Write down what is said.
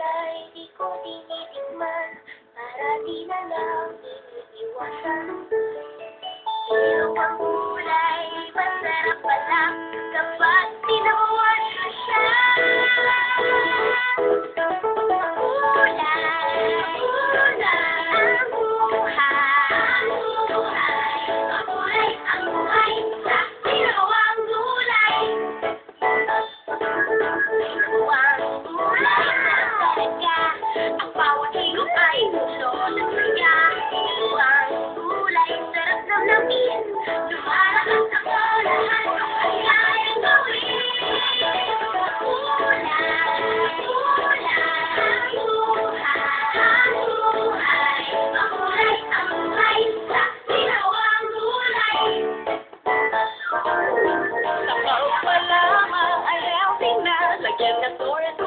nila hindi ko tinitikman. Para di na lang Demna Flores